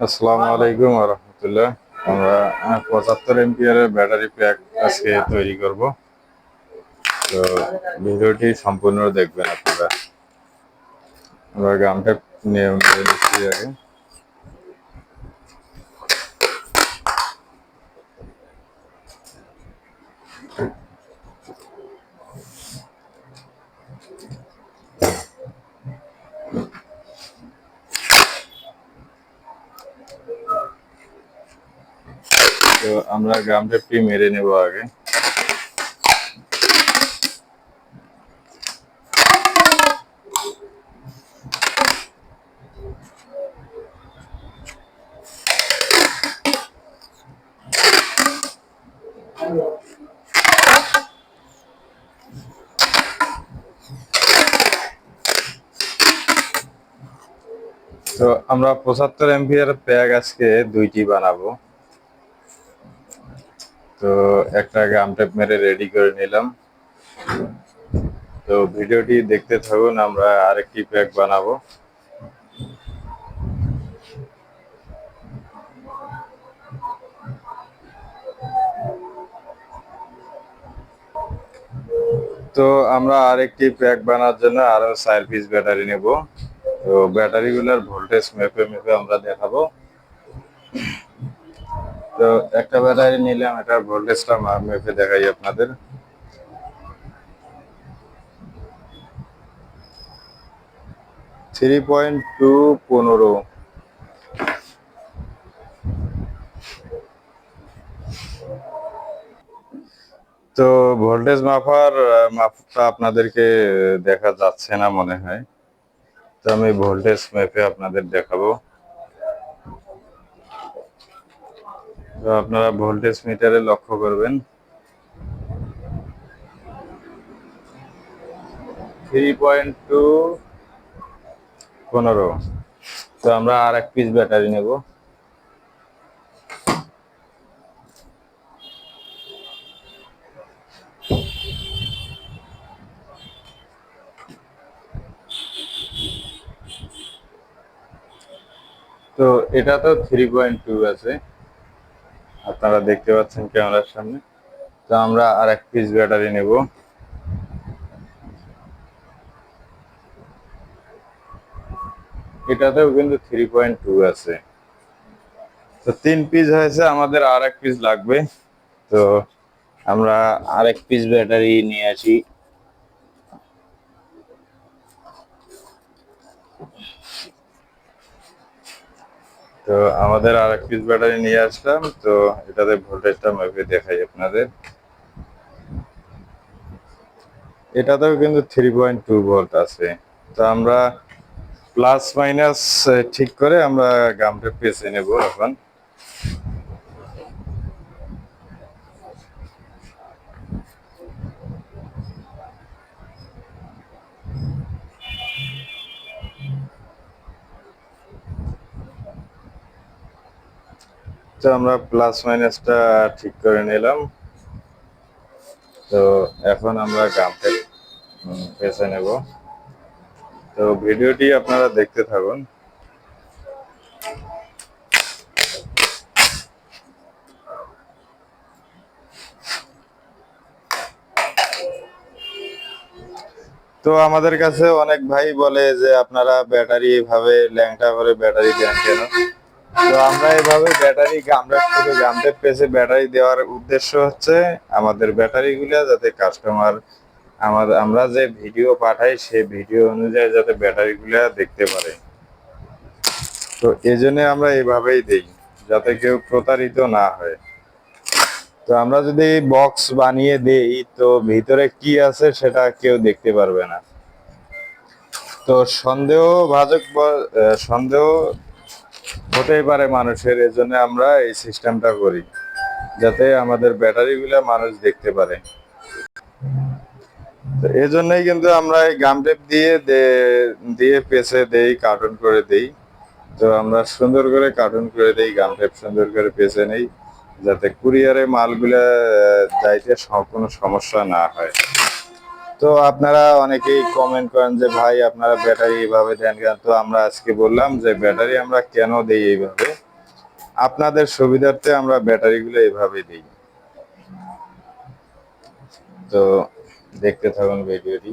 আসসালামু আলাইকুম রহমতুল্লাহ আমরা পঁচাত্তর এমপিয়ারের ব্যাটারি প্যাক আজকে তৈরি করব। তো ভিডিওটি সম্পূর্ণ দেখবেন আপনারা। আমরা গামটা নিয়ে নিচ্ছি আগে। আমরা গাম টেপটি মেরে নেব আগে। তো আমরা পঁচাত্তর এমপিয়ার প্যাক আজকে দুইটি বানাবো। তো একটা গাম টেপ মেরে রেডি করে নিলাম। তো ভিডিওটি দেখতে থাকুন, আমরা আরেকটি প্যাক বানাবো। তো আমরা আরেকটি প্যাক বানার জন্য আরও চার পিস ব্যাটারি নেব। তো ব্যাটারিগুলোর ভোল্টেজ মেপে মেপে আমরা দেখাবো। তো একটা ব্যাটারি নিলাম, এটার ভোল্টেজটা মেপে দেখাই আপনাদের। থ্রি পয়েন্ট টু পনেরো। তো ভোল্টেজ মাপার, মাপটা আপনাদেরকে, দেখা যাচ্ছে না মনে হয়। তো আমি ভোল্টেজ মেপে আপনাদের দেখাবো। আপনারা ভোল্টেজ মিটারে লক্ষ্য করবেন। থ্রি পয়েন্ট টু পনেরো। তো আমরা আর এক পিস ব্যাটারি নেব। তো এটা তো থ্রি পয়েন্ট টু আছে। আপনারা দেখতে পাচ্ছেন ক্যামেরার সামনে। তো আমরা আর এক পিস ব্যাটারি নেব। এটাতেও কিন্তু থ্রি পয়েন্ট টু আছে। তো তিন পিস হয়েছে, আমাদের আর এক পিস লাগবে। তো আমরা আর এক পিস ব্যাটারি নিয়ে আসি। তো আমাদের আর এক পিস ব্যাটারি নিয়ে আসলাম, তো এটাতে ভোল্টেজটা মেপে দেখাই আপনাদের। এটাতেও কিন্তু থ্রি পয়েন্ট টু ভোল্ট আছে। তো আমরা প্লাস মাইনাস ঠিক করে আমরা গামটা পেঁচে নেব এখন। তো আমরা প্লাস মাইনাসটা ঠিক করে নিলাম। তো এখন আমরা গামটা পেঁচে নেব। তো ভিডিওটি আপনারা দেখতে থাকুন। তো আমাদের কাছে অনেক ভাই বলে যে, আপনারা ব্যাটারি এভাবে ল্যাংটা করে ব্যাটারি দেন কেন? তো আমরা এভাবে ব্যাটারি আমরা শুধু গামতে পেছে ব্যাটারি দেওয়ার উদ্দেশ্য হচ্ছে আমাদের ব্যাটারি গুলা যাতে কাস্টমার আমাদের আমরা যে ভিডিও পাঠাই সেই ভিডিও অনুযায়ী যাতে ব্যাটারি গুলা দেখতে পারে। তো এই জন্য আমরা এভাবেই দেই, যাতে কেউ প্রতারিত না হয়। তো আমরা যদি বক্স বানিয়ে দেই, তো ভিতরে কি আছে সেটা কেউ দেখতে পারবে না। তো সন্দেহ ভাজক সন্দেহ হতেই পারে মানুষের, এজন্য আমরা এই সিস্টেমটা করি, যাতে আমাদের ব্যাটারিগুলো মানুষ দেখতে পারে। এই জন্যই কিন্তু আমরা এই গাম টেপ দিয়ে দিয়ে পেছে দেই কার্টুন করে দেই। তো আমরা সুন্দর করে কার্টুন করে দেই গাম টেপ সুন্দর করে পেছে নেই, যাতে কুরিয়ারে মালগুলা যাইতে কোনো সমস্যা না হয়। তো আপনারা অনেকেই কমেন্ট করেন যে, ভাই, আপনারা ব্যাটারি এইভাবে দেন কেন? তো আমরা আজকে বললাম যে ব্যাটারি আমরা কেন দিই এইভাবে? আপনাদের সুবিধার্থে আমরা ব্যাটারিগুলো এইভাবে দিই। তো দেখতে থাকুন ভিডিওটি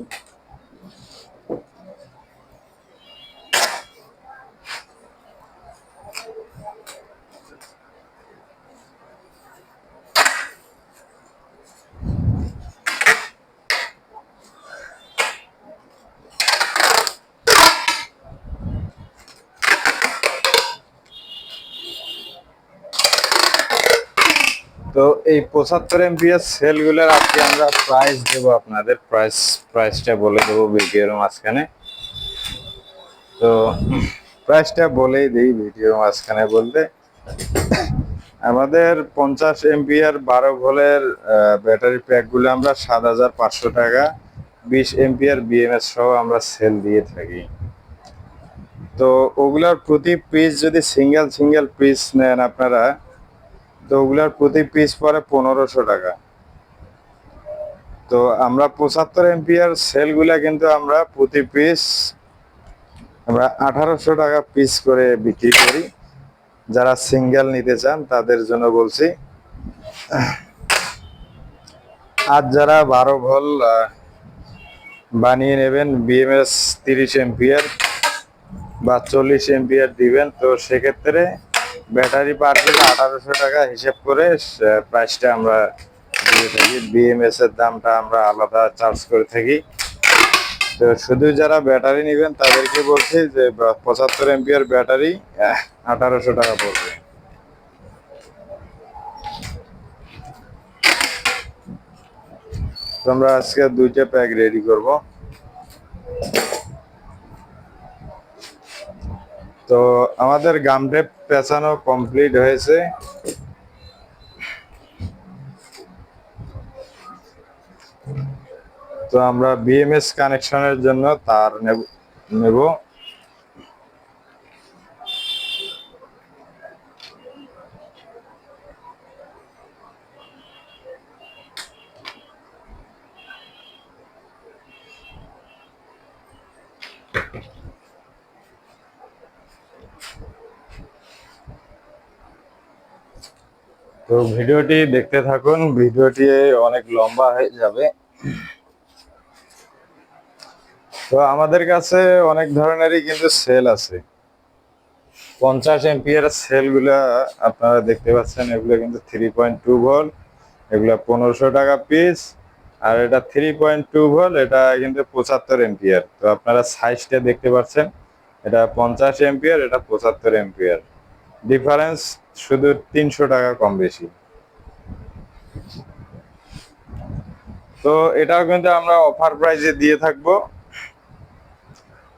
তো এই পঁচাত্তর এমপিএস সেলগুলোর আজকে আমরা প্রাইস দেব আপনাদের। প্রাইস প্রাইসটা বলে দেবো ভিডিওর মাঝখানে। তো প্রাইসটা বলেই দিই ভিডিওর মাঝখানে বলতে। আমাদের পঞ্চাশ এমপিআর বারো ভোলের ব্যাটারি প্যাকগুলো আমরা সাত হাজার পাঁচশো টাকা, বিশ এমপিআর বিএমএস সহ আমরা সেল দিয়ে থাকি। তো ওগুলার প্রতি পিস যদি সিঙ্গেল সিঙ্গেল পিস নেন আপনারা তো ওগুলার প্রতি পিস পরে পনেরোশো টাকা। তো আমরা পঁচাত্তর এমপিআর সেলগুলা কিন্তু আমরা প্রতি পিস আমরা আঠারোশো টাকা পিস করে বিক্রি করি। যারা সিঙ্গেল নিতে চান তাদের জন্য বলছি। আর যারা বারো ভোল বানিয়ে নেবেন বিএমএস তিরিশ এমপিআর বা চল্লিশ এমপিআর দিবেন, তো সেক্ষেত্রে ব্যাটারি পার পিস আঠারোশো টাকা হিসেব করে প্রাইসটা আমরা দিয়ে থাকি। বিএমএস এর দামটা আমরা আলাদা চার্জ করে থাকি। তো শুধু যারা ব্যাটারি নেবেন, তাদেরকে বলছি যে পঁচাত্তর এমপিআর ব্যাটারি আঠারোশো টাকা পড়বে। আমরা আজকে দুইটা প্যাক রেডি করব। তো আমাদের গাম পেছানো কমপ্লিট হয়েছে। তো আমরা বিএমএস কানেকশনের জন্য তার নেব। তো ভিডিওটি দেখতে থাকুন, ভিডিওটি অনেক লম্বা হয়ে যাবে। তো আমাদের কাছে অনেক ধরনেরই কিন্তু সেল আছে। পঞ্চাশ এমপিয়ার সেলগুলা আপনারা দেখতে পাচ্ছেন, এগুলো কিন্তু থ্রি পয়েন্ট টু ভোল এগুলো পনেরোশো টাকা পিস আর এটা থ্রি পয়েন্ট টু ভোল এটা কিন্তু পঁচাত্তর এমপিয়ার তো আপনারা সাইজটা দেখতে পাচ্ছেন, এটা পঞ্চাশ এমপিয়ার এটা পঁচাত্তর এমপিয়ার ডিফারেন্স শুধু তিনশো টাকা কম বেশি। তো এটাও কিন্তু আমরা অফার প্রাইসে দিয়ে থাকব।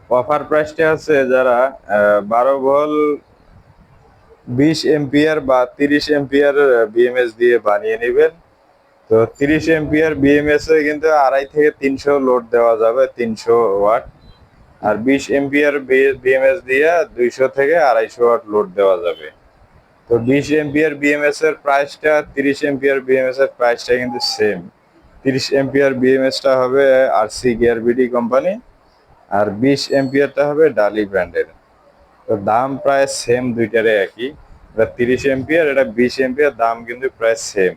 অফার প্রাইসটা আছে যারা বারো ভোল বিশ এমপিয়ার বা তিরিশ এমপিয়ার বিএমএস দিয়ে বানিয়ে নেবেন। তো তিরিশ এমপিয়ার বিএমএস এ কিন্তু আড়াই থেকে তিনশো লোড দেওয়া যাবে, তিনশো ওয়াট আর বিশ এমপিয়ার বিএমএস দিয়ে দুইশো থেকে আড়াইশো ওয়াট লোড দেওয়া যাবে। তো বিশ এমপিয়ার বিএমএস এর প্রাইসটা তিরিশ এমপিয়ার বিএমএস এর প্রাইসটা কিন্তু সেম তিরিশ এমপিয়ার বিএমএসটা হবে R C gear BD company আর বিশ এমপিয়ারটা হবে ডালি ব্র্যান্ডের তো দাম প্রায় সেম দুইটারে একই। এটা তিরিশ এমপিয়ার, এটা বিশ এমপিয়ার, দাম কিন্তু প্রায় সেম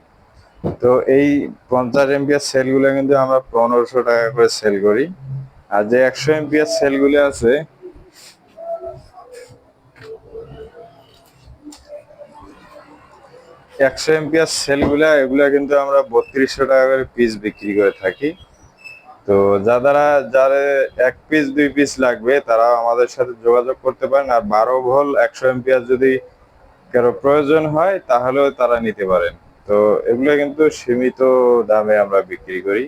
তো এই পঞ্চাশ এমপিয়ার সেলগুলো কিন্তু আমরা পনেরোশো টাকা করে সেল করি। আর যে একশো এমপিয়ার সেলগুলো আছে একশো এমপিয়ার সেলগুলা এগুলা কিন্তু আমরা বত্রিশশো টাকা করে পিস বিক্রি করে থাকি। তো যারা যারা এক পিস দুই পিস লাগবে তারা আমাদের সাথে যোগাযোগ করতে পারেন। আর বারো ভোল একশো এমপিয়ার যদি কারও প্রয়োজন হয়, তাহলেও তারা নিতে পারেন। তো এগুলো কিন্তু সীমিত দামে আমরা বিক্রি করি।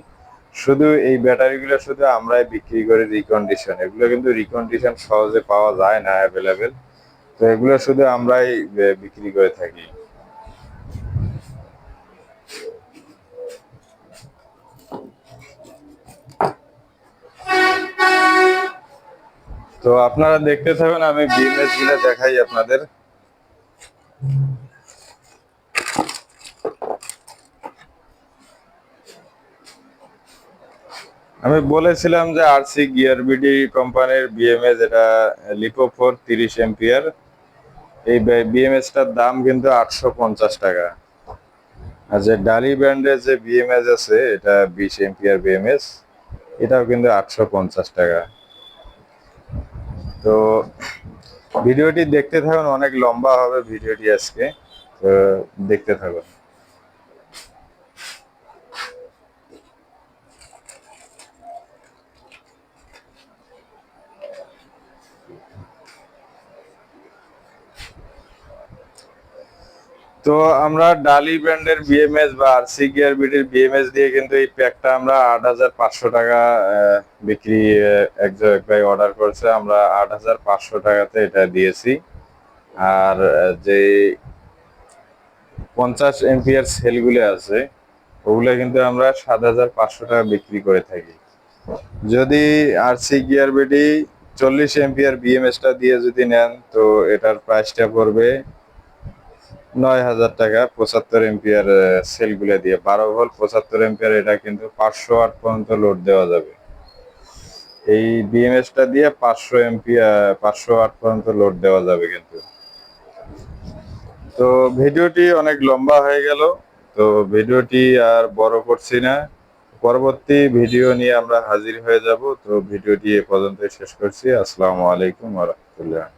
শুধু এই ব্যাটারিগুলো শুধু আমরাই বিক্রি করি রিকন্ডিশন এগুলো কিন্তু রিকন্ডিশন সহজে পাওয়া যায় না অ্যাভেলেবেল তো এগুলো শুধু আমরাই বিক্রি করে থাকি। তো আপনারা দেখতে থাকুন, আমি বিএমএসগুলো দেখাই আপনাদের। আমি বলেছিলাম যে আরসি গিয়ার বিডি কোম্পানির বিএমএস এটা লিপো ফোর তিরিশ এম্পিয়ার এই বিএমএসটার দাম কিন্তু আটশো পঞ্চাশ টাকা। আর যে ডালি ব্র্যান্ডের যে বিএমএস আছে, এটা বিশ এম্পিয়ার বিএমএস এটাও কিন্তু আটশো পঞ্চাশ টাকা। তো ভিডিওটি দেখতে থাকুন অনেক লম্বা হবে ভিডিওটি আজকে তো দেখতে থাকুন। তো আমরা ডালি ব্র্যান্ডের বিএমএস বা আরসি গিয়ার বিডির বিএমএস দিয়ে কিন্তু এই প্যাকটা আমরা আট হাজার পাঁচশো টাকা বিক্রি আহ, এক ভাই অর্ডার করেছে। আমরা আট হাজার পাঁচশো টাকাতে এটা দিয়েছি। আর যে পঞ্চাশ এমপিআর সেলগুলো আছে ওগুলো কিন্তু আমরা সাত হাজার পাঁচশো টাকা বিক্রি করে থাকি। যদি আরসি গিয়ার বিডি চল্লিশ এমপিআর বিএমএসটা দিয়ে যদি নেন তো এটার প্রাইসটা পড়বে নয় হাজার টাকা পঁচাত্তর এমপিয়ার সেলগুলো দিয়ে। বারো ভোল্ট পঁচাত্তর এমপিয়ার, এটা কিন্তু পাঁচশো আট পর্যন্ত লোড দেওয়া যাবে। এই বিএমএসটা দিয়ে পাঁচশো এমপিয়ার পাঁচশো আট পর্যন্ত লোড দেওয়া যাবে কিন্তু। তো ভিডিওটি অনেক লম্বা হয়ে গেল। তো ভিডিওটি আর বড় করছি না। পরবর্তী ভিডিও নিয়ে আমরা হাজির হয়ে যাব। তো ভিডিওটি এ পর্যন্ত শেষ করছি। আসসালামু আলাইকুম রাহমাতুল্লাহ।